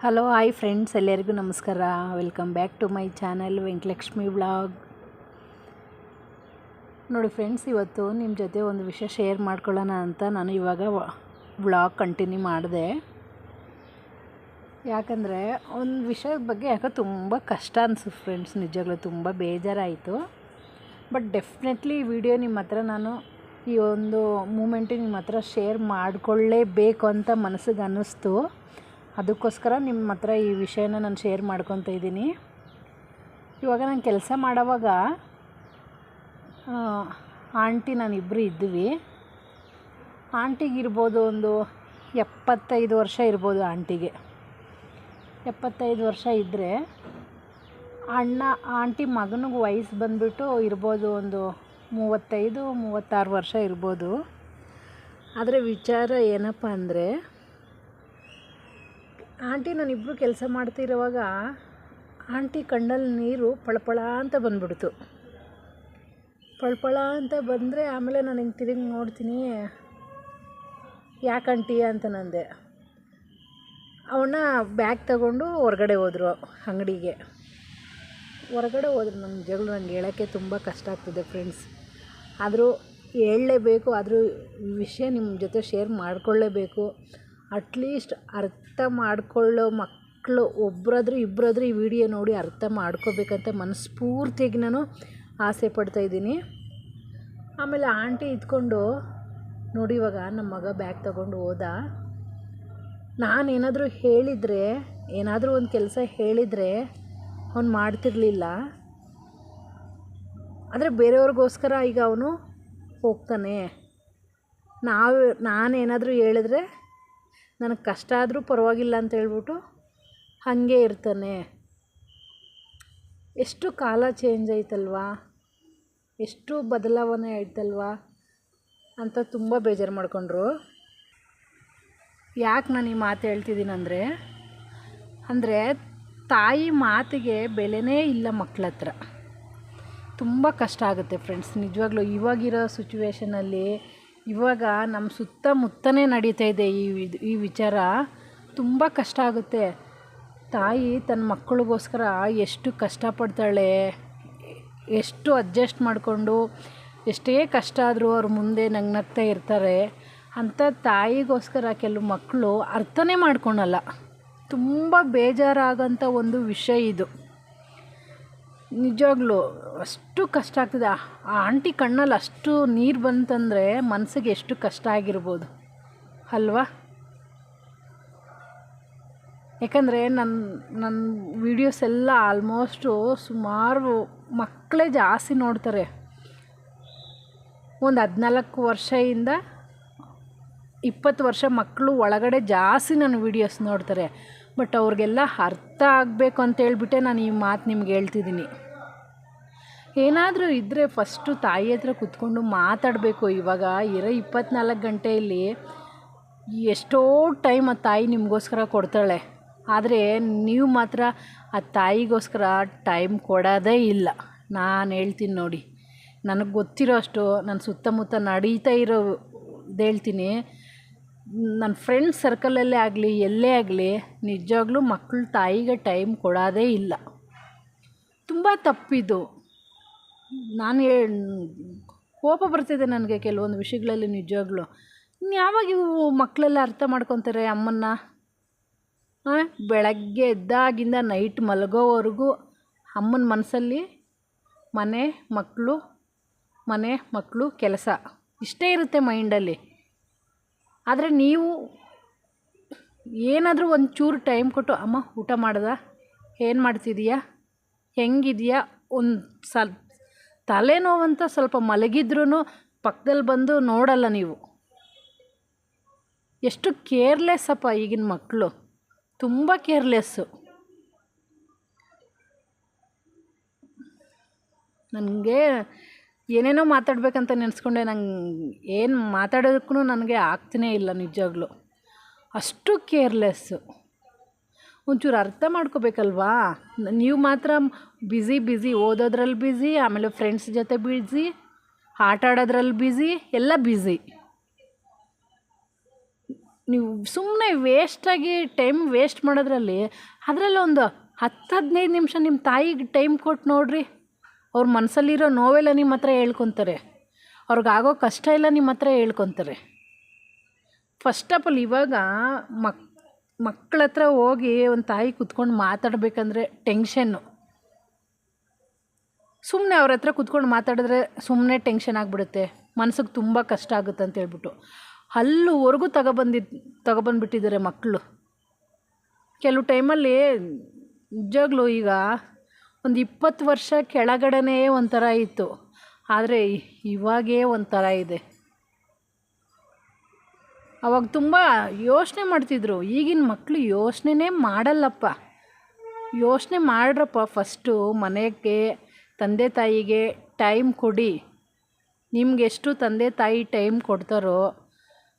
Hello hi friends ಎಲ್ಲರಿಗೂ ನಮಸ್ಕಾರ. Welcome back to my channel Venkatalakshmi vlog ನೋಡಿ friends ಇವತ್ತು ನಿಮ್ಮ ಜೊತೆ ಒಂದು ವಿಷಯ ಶೇರ್ ಮಾಡ್ಕೊಳ್ಳೋಣ ಅಂತ ನಾನು ಇವಾಗ ವ್ಲಾಗ್ ಕಂಟಿನ್ಯೂ ಮಾಡಿದೆ. ಯಾಕಂದರೆ ಒಂದು ವಿಷಯದ ಬಗ್ಗೆ ಯಾಕೋ ತುಂಬ ಕಷ್ಟ ಅನಿಸು ಫ್ರೆಂಡ್ಸ್ ನಿಜವಾಗ್ಲೂ ತುಂಬ ಬೇಜಾರಾಯಿತು. ಬಟ್ ಡೆಫಿನೆಟ್ಲಿ ವಿಡಿಯೋ ನಿಮ್ಮ ಹತ್ರ ನಾನು ಈ ಒಂದು ಮೂಮೆಂಟು ನಿಮ್ಮ ಹತ್ರ ಶೇರ್ ಮಾಡಿಕೊಳ್ಳೇಬೇಕು ಅಂತ ಮನಸ್ಸಿಗೆ ಅನ್ನಿಸ್ತು. ಅದಕ್ಕೋಸ್ಕರ ನಿಮ್ಮ ಹತ್ರ ಈ ವಿಷಯನ ನಾನು ಶೇರ್ ಮಾಡ್ಕೊತ ಇದ್ದೀನಿ. ಇವಾಗ ನಾನು ಕೆಲಸ ಮಾಡೋವಾಗ ಆಂಟಿ ನಾನಿಬ್ಬರು ಇದ್ವಿ. ಆಂಟಿಗಿರ್ಬೋದು ಒಂದು ಎಪ್ಪತ್ತೈದು ವರ್ಷ ಇರ್ಬೋದು ಆಂಟಿಗೆ. ಎಪ್ಪತ್ತೈದು ವರ್ಷ ಇದ್ದರೆ ಅಣ್ಣ, ಆಂಟಿ ಮಗನಿಗೆ ವಯಸ್ಸು ಬಂದುಬಿಟ್ಟು ಇರ್ಬೋದು ಒಂದು ಮೂವತ್ತೈದು, ಮೂವತ್ತಾರು ವರ್ಷ ಇರ್ಬೋದು. ಆದರೆ ವಿಚಾರ ಏನಪ್ಪ ಅಂದರೆ ಆಂಟಿ ನಾನಿಬ್ಬರು ಕೆಲಸ ಮಾಡ್ತಿರುವಾಗ ಆಂಟಿ ಕಣ್ಣಲ್ಲಿ ನೀರು ಪಳಪಳ ಅಂತ ಬಂದ್ಬಿಡ್ತು. ಪಳಪಳ ಅಂತ ಬಂದರೆ ಆಮೇಲೆ ನಾನು ಹಿಂಗೆ ತಿರುಗಿ ನೋಡ್ತೀನಿ ಯಾಕಂಟಿ ಅಂತ ನಂದೆ. ಅವನ್ನ ಬ್ಯಾಗ್ ತಗೊಂಡು ಹೊರಗಡೆ ಹೋದರು ಅಂಗಡಿಗೆ. ಹೊರಗಡೆ ಹೋದ್ರು ನಮ್ಮ ಜಗಳು ನಂಗೆ ಹೇಳೋಕ್ಕೆ ತುಂಬ ಕಷ್ಟ ಆಗ್ತದೆ ಫ್ರೆಂಡ್ಸ್ ಆದರೂ ಹೇಳಲೇಬೇಕು, ಆದರೂ ವಿಷಯ ನಿಮ್ಮ ಜೊತೆ ಶೇರ್ ಮಾಡಿಕೊಳ್ಳೇಬೇಕು. ಅಟ್ಲೀಸ್ಟ್ ಅರ್ಥ ಮಾಡ್ಕೊಳ್ಳೋ ಮಕ್ಕಳು ಒಬ್ಬರಾದ್ರೂ ಇಬ್ಬರಾದ್ರೂ ಈ ವಿಡಿಯೋ ನೋಡಿ ಅರ್ಥ ಮಾಡ್ಕೋಬೇಕಂತ ಮನಸ್ಫೂರ್ತಿಯಾಗಿ ನಾನು ಆಸೆ ಪಡ್ತಾಯಿದ್ದೀನಿ ಆಮೇಲೆ ಆಂಟಿ ಇದ್ಕೊಂಡು ನೋಡಿ ಇವಾಗ ನಮ್ಮ ಮಗ ಬ್ಯಾಗ್ ತಗೊಂಡು ಹೋದ. ನಾನೇನಾದರೂ ಹೇಳಿದರೆ, ಏನಾದರೂ ಒಂದು ಕೆಲಸ ಹೇಳಿದರೆ ಅವ್ನು ಮಾಡ್ತಿರಲಿಲ್ಲ. ಆದರೆ ಬೇರೆಯವ್ರಿಗೋಸ್ಕರ ಈಗ ಅವನು ಹೋಗ್ತಾನೆ. ನಾವು ನಾನೇನಾದರೂ ಹೇಳಿದ್ರೆ ನನಗೆ ಕಷ್ಟ ಆದರೂ ಪರವಾಗಿಲ್ಲ ಅಂತ ಹೇಳ್ಬಿಟ್ಟು ಹಾಗೆ ಇರ್ತಾನೆ. ಎಷ್ಟು ಕಾಲ ಚೇಂಜ್ ಆಯ್ತಲ್ವಾ? ಎಷ್ಟು ಬದಲಾವಣೆ ಆಯ್ತಲ್ವಾ? ಅಂತ ತುಂಬ ಬೇಜಾರು ಮಾಡಿಕೊಂಡ್ರು. ಯಾಕೆ ನಾನು ಈ ಮಾತು ಹೇಳ್ತಿದ್ದೀನಂದರೆ ಅಂದರೆ ತಾಯಿ ಮಾತಿಗೆ ಬೆಲೆನೇ ಇಲ್ಲ ಮಕ್ಕಳ ಹತ್ರ. ತುಂಬ ಕಷ್ಟ ಆಗುತ್ತೆ ಫ್ರೆಂಡ್ಸ್ ನಿಜವಾಗ್ಲೂ ಇವಾಗಿರೋ ಸಿಚುವೇಷನಲ್ಲಿ ಇವಾಗ ನಮ್ಮ ಸುತ್ತಮುತ್ತನೇ ನಡೀತಾ ಇದೆ ಈ ಈ ವಿಚಾರ. ತುಂಬ ಕಷ್ಟ ಆಗುತ್ತೆ. ತಾಯಿ ತನ್ನ ಮಕ್ಕಳಿಗೋಸ್ಕರ ಎಷ್ಟು ಕಷ್ಟಪಡ್ತಾಳೆ, ಎಷ್ಟು ಅಡ್ಜಸ್ಟ್ ಮಾಡಿಕೊಂಡು, ಎಷ್ಟೇ ಕಷ್ಟ ಆದರೂ ಅವ್ರ ಮುಂದೆ ನಗ್ನಗ್ತಾ ಇರ್ತಾರೆ. ಅಂಥ ತಾಯಿಗೋಸ್ಕರ ಕೆಲವು ಮಕ್ಕಳು ಅರ್ಥನೇ ಮಾಡ್ಕೊಳಲ್ಲ. ತುಂಬ ಬೇಜಾರಾಗೋಂಥ ಒಂದು ವಿಷಯ ಇದು. ನಿಜವಾಗ್ಲೂ ಅಷ್ಟು ಕಷ್ಟ ಆಗ್ತದೆ. ಆ ಆಂಟಿ ಕಣ್ಣಲ್ಲಿ ಅಷ್ಟು ನೀರು ಬಂತಂದರೆ ಮನಸ್ಸಿಗೆ ಎಷ್ಟು ಕಷ್ಟ ಆಗಿರ್ಬೋದು. ಅಲ್ವಾ? ಯಾಕಂದರೆ ನನ್ನ ನನ್ನ ವೀಡಿಯೋಸ್ ಎಲ್ಲ ಆಲ್ಮೋಸ್ಟು ಸುಮಾರು ಮಕ್ಕಳೇ ಜಾಸ್ತಿ ನೋಡ್ತಾರೆ. ಒಂದು ಹದಿನಾಲ್ಕು ವರ್ಷದಿಂದ ಇಪ್ಪತ್ತು ವರ್ಷ ಮಕ್ಕಳು ಒಳಗಡೆ ಜಾಸ್ತಿ ನನ್ನ ವೀಡಿಯೋಸ್ ನೋಡ್ತಾರೆ. ಬಟ್ ಅವ್ರಿಗೆಲ್ಲ ಅರ್ಥ ಆಗಬೇಕು ಅಂತ ಹೇಳ್ಬಿಟ್ಟೆ ನಾನು ಈ ಮಾತು ನಿಮ್ಗೆ ಹೇಳ್ತಿದ್ದೀನಿ. ಏನಾದರೂ ಇದ್ದರೆ ಫಸ್ಟು ತಾಯಿ ಹತ್ರ ಕುತ್ಕೊಂಡು ಮಾತಾಡಬೇಕು. ಇವಾಗ ಇರೋ ಇಪ್ಪತ್ನಾಲ್ಕು ಗಂಟೆಯಲ್ಲಿ ಎಷ್ಟೋ ಟೈಮ್ ಆ ತಾಯಿ ನಿಮಗೋಸ್ಕರ ಕೊಡ್ತಾಳೆ. ಆದರೆ ನೀವು ಮಾತ್ರ ಆ ತಾಯಿಗೋಸ್ಕರ ಟೈಮ್ ಕೊಡೋದೇ ಇಲ್ಲ. ನಾನು ಹೇಳ್ತೀನಿ ನೋಡಿ. ನನಗೆ ಗೊತ್ತಿರೋ ಅಷ್ಟು ನನ್ನ ಸುತ್ತಮುತ್ತ ನಡೀತಾ ಇರೋ ಹೇಳ್ತೀನಿ. ನನ್ನ ಫ್ರೆಂಡ್ ಸರ್ಕಲಲ್ಲೇ ಆಗಲಿ, ಎಲ್ಲೇ ಆಗಲಿ, ನಿಜವಾಗ್ಲೂ ಮಕ್ಕಳು ತಾಯಿಗೆ ಟೈಮ್ ಕೊಡೋದೇ ಇಲ್ಲ. ತುಂಬ ತಪ್ಪಿದ್ದು ನಾನು ಹೇ, ಕೋಪ ಬರ್ತಿದೆ ನನಗೆ ಕೆಲವೊಂದು ವಿಷಯಗಳಲ್ಲಿ ನಿಜವಾಗ್ಲೂ. ಯಾವಾಗ ಇವು ಮಕ್ಕಳೆಲ್ಲ ಅರ್ಥ ಮಾಡ್ಕೊತಾರೆ ಅಮ್ಮನ್ನ? ಬೆಳಗ್ಗೆ ಎದ್ದಾಗಿಂದ ನೈಟ್ ಮಲಗೋವರೆಗೂ ಅಮ್ಮನ ಮನಸ್ಸಲ್ಲಿ ಮನೆ ಮಕ್ಕಳು ಮನೆ ಮಕ್ಕಳು ಕೆಲಸ. ಇಷ್ಟೇ ಇರುತ್ತೆ ಮೈಂಡಲ್ಲಿ ಆದರೆ ನೀವು ಏನಾದರೂ ಒಂಚೂರು ಟೈಮ್ ಕೊಟ್ಟು, ಅಮ್ಮ, ಊಟ ಮಾಡ್ದ? ಏನು ಮಾಡ್ತಿದೀಯಾ? ಹೆಂಗಿದೆಯಾ? ಒಂದು ಸಲ್, ತಲೆನೋವಂತ ಸ್ವಲ್ಪ ಮಲಗಿದ್ರೂ ಪಕ್ಕದಲ್ಲಿ ಬಂದು ನೋಡಲ್ಲ ನೀವು. ಎಷ್ಟು ಕೇರ್ಲೆಸ್ಸಪ್ಪ ಈಗಿನ ಮಕ್ಕಳು ತುಂಬ ಕೇರ್ಲೆಸ್ಸು ನನಗೆ ಏನೇನೋ ಮಾತಾಡಬೇಕಂತ ನೆನೆಸ್ಕೊಂಡೆ. ನಂಗೆ ಏನು ಮಾತಾಡೋದಕ್ಕೂ ನನಗೆ ಆಗ್ತಾನೇ ಇಲ್ಲ ನಿಜಾಗ್ಲೂ ಅಷ್ಟು ಕೇರ್ಲೆಸ್ಸು ಒಂಚೂರು ಅರ್ಥ ಮಾಡ್ಕೋಬೇಕಲ್ವಾ? ನೀವು ಮಾತ್ರ ಬ್ಯುಸಿ ಬ್ಯುಸಿ ಓದೋದ್ರಲ್ಲಿ ಬ್ಯುಸಿ, ಆಮೇಲೆ ಫ್ರೆಂಡ್ಸ್ ಜೊತೆ ಬ್ಯುಸಿ, ಆಟ ಆಡೋದ್ರಲ್ಲಿ ಬ್ಯುಸಿ, ಎಲ್ಲ ಬ್ಯುಸಿ. ನೀವು ಸುಮ್ಮನೆ ವೇಸ್ಟಾಗಿ ಟೈಮ್ ವೇಸ್ಟ್ ಮಾಡೋದ್ರಲ್ಲಿ ಅದರಲ್ಲೊಂದು ಹತ್ತು ಹದಿನೈದು ನಿಮಿಷ ನಿಮ್ಮ ತಾಯಿಗೆ ಟೈಮ್ ಕೊಟ್ಟು ನೋಡಿರಿ. ಅವ್ರ ಮನಸ್ಸಲ್ಲಿರೋ ನೋವೆಲ್ಲ ನಿಮ್ಮ ಹತ್ರ ಹೇಳ್ಕೊತಾರೆ. ಅವ್ರಿಗಾಗೋ ಕಷ್ಟ ಎಲ್ಲ ನಿಮ್ಮ ಹತ್ರ ಹೇಳ್ಕೊತಾರೆ. ಫಸ್ಟ್ ಆಫ್ ಆಲ್ ಇವಾಗ ಮಕ್ ಮಕ್ಕಳ ಹತ್ರ ಹೋಗಿ ಒಂದು ತಾಯಿ ಕುತ್ಕೊಂಡು ಮಾತಾಡಬೇಕಂದ್ರೆ ಟೆನ್ಷನ್ನು ಸುಮ್ಮನೆ ಅವ್ರ ಹತ್ರ ಕುತ್ಕೊಂಡು ಮಾತಾಡಿದ್ರೆ ಸುಮ್ಮನೆ ಟೆನ್ಷನ್ ಆಗಿಬಿಡುತ್ತೆ. ಮನಸ್ಸಿಗೆ ತುಂಬ ಕಷ್ಟ ಆಗುತ್ತೆ ಅಂತ ಹೇಳ್ಬಿಟ್ಟು. ಅಲ್ಲಿವರೆಗೂ ತಗೊಬಂದಿ, ತಗೊಬಂದ್ಬಿಟ್ಟಿದ್ದಾರೆ ಮಕ್ಕಳು ಕೆಲವು ಟೈಮಲ್ಲಿ ನಿಜವಾಗ್ಲೂ ಈಗ ಒಂದು ಇಪ್ಪತ್ತು ವರ್ಷ ಕೆಳಗಡೆನೇ ಒಂಥರ ಇತ್ತು. ಆದರೆ ಇವಾಗೇ ಒಂಥರ ಇದೆ. ಅವಾಗ ತುಂಬ ಯೋಚನೆ ಮಾಡ್ತಿದ್ರು. ಈಗಿನ ಮಕ್ಕಳು ಯೋಚನೆನೇ ಮಾಡಲ್ಲಪ್ಪ. ಯೋಚನೆ ಮಾಡ್ರಪ್ಪ ಫಸ್ಟು ಮನೆಗೆ ತಂದೆ ತಾಯಿಗೆ ಟೈಮ್ ಕೊಡಿ. ನಿಮಗೆಷ್ಟು ತಂದೆ ತಾಯಿ ಟೈಮ್ ಕೊಡ್ತಾರೋ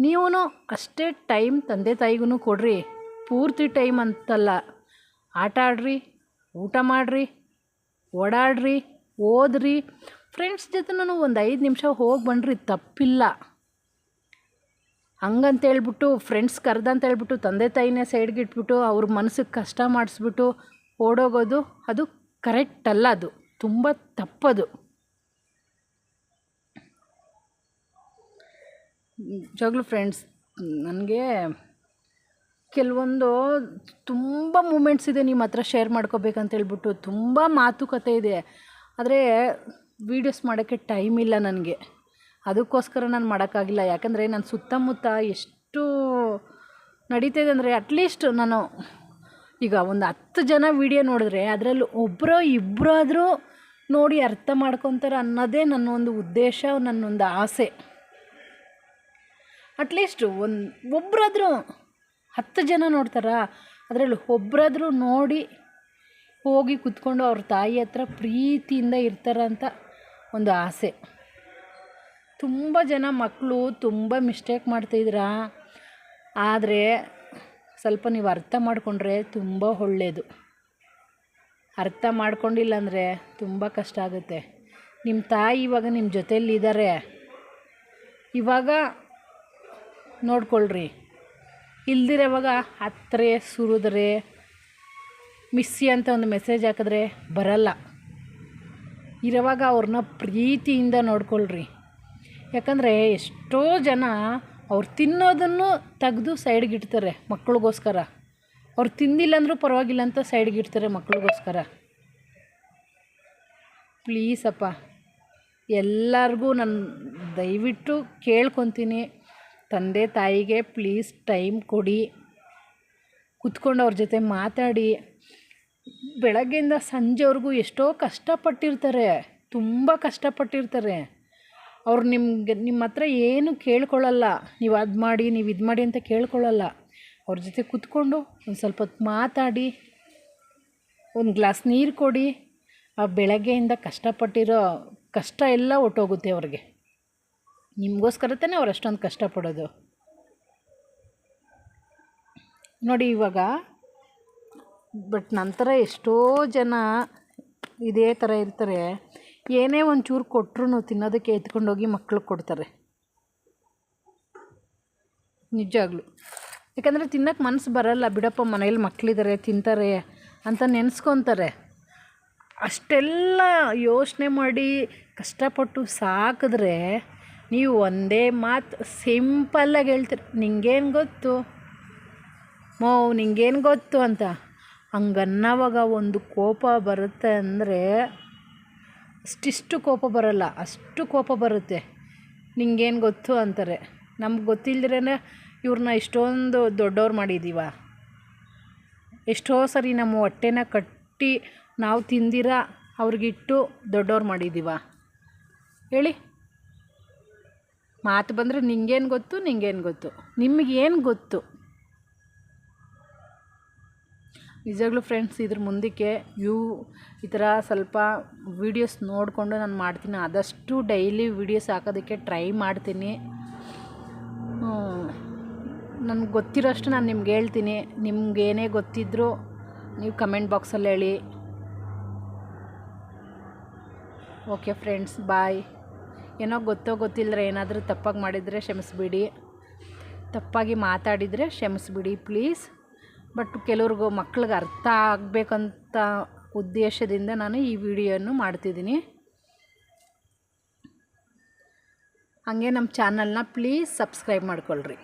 ನೀವು ಅಷ್ಟೇ ಟೈಮ್ ತಂದೆ ತಾಯಿಗೂ ಕೊಡ್ರಿ. ಪೂರ್ತಿ ಟೈಮ್ ಅಂತಲ್ಲ. ಆಟ ಆಡ್ರಿ, ಊಟ ಮಾಡಿರಿ ಓಡಾಡ್ರಿ, ಓದ್ರಿ. ಫ್ರೆಂಡ್ಸ್ ಜೊತೆನೂ ಒಂದು ಐದು ನಿಮಿಷ ಹೋಗಿ ಬನ್ನಿರಿ ತಪ್ಪಿಲ್ಲ. ಹಂಗಂತೇಳ್ಬಿಟ್ಟು ಫ್ರೆಂಡ್ಸ್ ಕರೆದಂತ ಹೇಳ್ಬಿಟ್ಟು ತಂದೆ ತಾಯಿನೇ ಸೈಡ್ಗೆ ಇಟ್ಬಿಟ್ಟು ಅವ್ರ ಮನಸ್ಸಿಗೆ ಕಷ್ಟ ಮಾಡಿಸ್ಬಿಟ್ಟು ಓಡೋಗೋದು, ಅದು ಕರೆಕ್ಟ್ ಅಲ್ಲ ಅದು. ತುಂಬ ತಪ್ಪದು. ನಿಜವಾಗ್ಲೂ ಫ್ರೆಂಡ್ಸ್ ನನಗೆ ಕೆಲವೊಂದು ತುಂಬ ಮೂಮೆಂಟ್ಸ್ ಇದೆ ನಿಮ್ಮ ಹತ್ರ ಶೇರ್ ಮಾಡ್ಕೋಬೇಕಂತ ಹೇಳ್ಬಿಟ್ಟು ತುಂಬ ಮಾತುಕತೆ ಇದೆ. ಆದರೆ ವೀಡಿಯೋಸ್ ಮಾಡೋಕ್ಕೆ ಟೈಮ್ ಇಲ್ಲ ನನಗೆ. ಅದಕ್ಕೋಸ್ಕರ ನಾನು ಮಾಡೋಕ್ಕಾಗಿಲ್ಲ. ಯಾಕಂದರೆ ನನ್ನ ಸುತ್ತಮುತ್ತ ಎಷ್ಟು ನಡೀತಾಯಿದೆ ಅಂದರೆ ಅಟ್ಲೀಸ್ಟ್ ನಾನು ಈಗ ಒಂದು ಹತ್ತು ಜನ ವೀಡಿಯೋ ನೋಡಿದ್ರೆ ಅದರಲ್ಲಿ ಒಬ್ಬರೋ ಇಬ್ಬರಾದರೂ ನೋಡಿ ಅರ್ಥ ಮಾಡ್ಕೊತಾರೆ ಅನ್ನೋದೇ ನನ್ನ ಒಂದು ಉದ್ದೇಶ, ನನ್ನೊಂದು ಆಸೆ. ಅಟ್ಲೀಸ್ಟ್ ಒಂದು ಒಬ್ಬರಾದ್ರೂ ಹತ್ತು ಜನ ನೋಡ್ತಾರಾ? ಅದರಲ್ಲಿ ಒಬ್ಬರಾದರೂ ನೋಡಿ ಹೋಗಿ ಕುತ್ಕೊಂಡು ಅವ್ರ ತಾಯಿ ಹತ್ರ ಪ್ರೀತಿಯಿಂದ ಇರ್ತಾರಂತ ಒಂದು ಆಸೆ. ತುಂಬ ಜನ ಮಕ್ಕಳು ತುಂಬ ಮಿಸ್ಟೇಕ್ ಮಾಡ್ತಾಯಿದ್ದೀರಾ ಆದರೆ ಸ್ವಲ್ಪ ನೀವು ಅರ್ಥ ಮಾಡಿಕೊಂಡ್ರೆ ತುಂಬ ಒಳ್ಳೆಯದು ಅರ್ಥ ಮಾಡ್ಕೊಂಡಿಲ್ಲ ಅಂದರೆ ತುಂಬ ಕಷ್ಟ ಆಗುತ್ತೆ. ನಿಮ್ಮ ತಾಯಿ ಇವಾಗ ನಿಮ್ಮ ಜೊತೆಯಲ್ಲಿದ್ದಾರೆ ಇವಾಗ ನೋಡ್ಕೊಳ್ರಿ. ಇಲ್ದಿರೋವಾಗ ಹತ್ತರೆ, ಸುರಿದ್ರೆ ಮಿಸ್ಸಿ ಅಂತ ಒಂದು ಮೆಸೇಜ್ ಹಾಕಿದ್ರೆ ಬರಲ್ಲ. ಇರೋವಾಗ ಅವ್ರನ್ನ ಪ್ರೀತಿಯಿಂದ ನೋಡ್ಕೊಳ್ರಿ. ಯಾಕಂದರೆ ಎಷ್ಟೋ ಜನ ಅವ್ರು ತಿನ್ನೋದನ್ನು ತೆಗೆದು ಸೈಡ್ಗಿಡ್ತಾರೆ ಮಕ್ಕಳಿಗೋಸ್ಕರ ಅವ್ರು ತಿಂದಿಲ್ಲ ಅಂದರೂ ಪರವಾಗಿಲ್ಲ ಅಂತ ಸೈಡ್ಗಿಡ್ತಾರೆ ಮಕ್ಕಳಿಗೋಸ್ಕರ ಮಕ್ಳಿಗೋಸ್ಕರ. ಪ್ಲೀಸ್ ಅಪ್ಪ, ಎಲ್ಲರಿಗೂ ನಾನು ದಯವಿಟ್ಟು ಕೇಳ್ಕೊತೀನಿ. ತಂದೆ ತಾಯಿಗೆ ಪ್ಲೀಸ್ ಟೈಮ್ ಕೊಡಿ. ಕುತ್ಕೊಂಡು ಅವ್ರ ಜೊತೆ ಮಾತಾಡಿ. ಬೆಳಗ್ಗೆಯಿಂದ ಸಂಜೆವರೆಗೂ ಎಷ್ಟೋ ಕಷ್ಟಪಟ್ಟಿರ್ತಾರೆ. ತುಂಬ ಕಷ್ಟಪಟ್ಟಿರ್ತಾರೆ. ಅವ್ರು ನಿಮ್ಗೆ, ನಿಮ್ಮ ಹತ್ರ ಏನು ಕೇಳ್ಕೊಳ್ಳಲ್ಲ. ನೀವು ಅದು ಮಾಡಿ, ನೀವು ಇದು ಮಾಡಿ ಅಂತ ಕೇಳ್ಕೊಳ್ಳಲ್ಲ. ಅವ್ರ ಜೊತೆ ಕುತ್ಕೊಂಡು ಒಂದು ಸ್ವಲ್ಪ ಹೊತ್ತು ಮಾತಾಡಿ. ಒಂದು ಗ್ಲಾಸ್ ನೀರು ಕೊಡಿ. ಆ ಬೆಳಗ್ಗೆಯಿಂದ ಕಷ್ಟಪಟ್ಟಿರೋ ಕಷ್ಟ ಎಲ್ಲ ಹೊಟ್ಟೋಗುತ್ತೆ ಅವ್ರಿಗೆ. ನಿಮಗೋಸ್ಕರ ತಾನೇ ಅವ್ರು ಅಷ್ಟೊಂದು ಕಷ್ಟಪಡೋದು. ನೋಡಿ ಇವಾಗ, ಬಟ್ ನಂತರ ಎಷ್ಟೋ ಜನ ಇದೇ ಥರ ಇರ್ತಾರೆ. ಏನೇ ಚೂರು ಕೊಟ್ಟರು ತಿನ್ನೋದಕ್ಕೆ ಎತ್ಕೊಂಡೋಗಿ ಮಕ್ಳಿಗೆ ಕೊಡ್ತಾರೆ. ನಿಜಾಗ್ಲು ಯಾಕಂದರೆ ತಿನ್ನೋಕ್ಕೆ ಮನಸ್ಸು ಬರಲ್ಲ, ಬಿಡಪ್ಪ ಮನೇಲಿ ಮಕ್ಕಳಿದ್ದಾರೆ ತಿಂತಾರೆ ಅಂತ ನೆನೆಸ್ಕೊತಾರೆ. ಅಷ್ಟೆಲ್ಲ ಯೋಚನೆ ಮಾಡಿ ಕಷ್ಟಪಟ್ಟು ಸಾಕಿದ್ರೆ ನೀವು ಒಂದೇ ಮಾತು ಸಿಂಪಲ್ಲಾಗಿ ಹೇಳ್ತೀರಿ. ನಿಂಗೇನು ಗೊತ್ತು? ಮೋ, ನಿಂಗೇನು ಗೊತ್ತು ಅಂತ? ಹಂಗನ್ನವಾಗ ಒಂದು ಕೋಪ ಬರುತ್ತೆ ಅಂದರೆ ಅಷ್ಟಿಷ್ಟು ಕೋಪ ಬರಲ್ಲ. ಅಷ್ಟು ಕೋಪ ಬರುತ್ತೆ. ನಿಂಗೇನು ಗೊತ್ತು ಅಂತಾರೆ. ನಮ್ಗೆ ಗೊತ್ತಿಲ್ಲದ್ರೇ ಇವ್ರನ್ನ ಇಷ್ಟೊಂದು ದೊಡ್ಡವ್ರು ಮಾಡಿದ್ದೀವ ಎಷ್ಟೋ ಸರಿ ನಮ್ಮ ಹೊಟ್ಟೆನ ಕಟ್ಟಿ ನಾವು ತಿಂದಿರ ಅವ್ರಿಗಿಟ್ಟು ದೊಡ್ಡವ್ರು ಮಾಡಿದ್ದೀವ ಹೇಳಿ. ಮಾತು ಬಂದರೆ ನಿಂಗೇನು ಗೊತ್ತು ನಿಂಗೇನು ಗೊತ್ತು. ನಿಮಗೇನು ಗೊತ್ತು? ನಿಜವಾಗ್ಲೂ ಫ್ರೆಂಡ್ಸ್ ಇದ್ರ ಮುಂದಕ್ಕೆ ಯು ಈ ಥರ ಸ್ವಲ್ಪ ವೀಡಿಯೋಸ್ ನೋಡಿಕೊಂಡು ನಾನು ಮಾಡ್ತೀನಿ. ಆದಷ್ಟು ಡೈಲಿ ವೀಡಿಯೋಸ್ ಹಾಕೋದಕ್ಕೆ ಟ್ರೈ ಮಾಡ್ತೀನಿ. ನನಗೆ ಗೊತ್ತಿರೋಷ್ಟು ನಾನು ನಿಮ್ಗೆ ಹೇಳ್ತೀನಿ. ನಿಮ್ಗೆ ಏನೇ ಗೊತ್ತಿದ್ದರೂ ನೀವು ಕಮೆಂಟ್ ಬಾಕ್ಸಲ್ಲಿ ಹೇಳಿ. ಓಕೆ ಫ್ರೆಂಡ್ಸ್ ಬಾಯ್ ಏನೋ ಗೊತ್ತೋ ಗೊತ್ತಿಲ್ಲರೆ ಏನಾದರೂ ತಪ್ಪಾಗಿ ಮಾಡಿದರೆ ಕ್ಷಮಿಸ್ಬಿಡಿ. ತಪ್ಪಾಗಿ ಮಾತಾಡಿದರೆ ಕ್ಷಮಿಸ್ಬಿಡಿ ಪ್ಲೀಸ್. ಬಟ್ ಕೆಲವ್ರಿಗೂ ಮಕ್ಳಿಗೆ ಅರ್ಥ ಆಗಬೇಕಂತ ಉದ್ದೇಶದಿಂದ ನಾನು ಈ ವಿಡಿಯೋನು ಮಾಡ್ತಿದ್ದೀನಿ. ಹಾಗೆ ನಮ್ಮ ಚಾನಲ್ನ ಪ್ಲೀಸ್ ಸಬ್ಸ್ಕ್ರೈಬ್ ಮಾಡ್ಕೊಳ್ರಿ.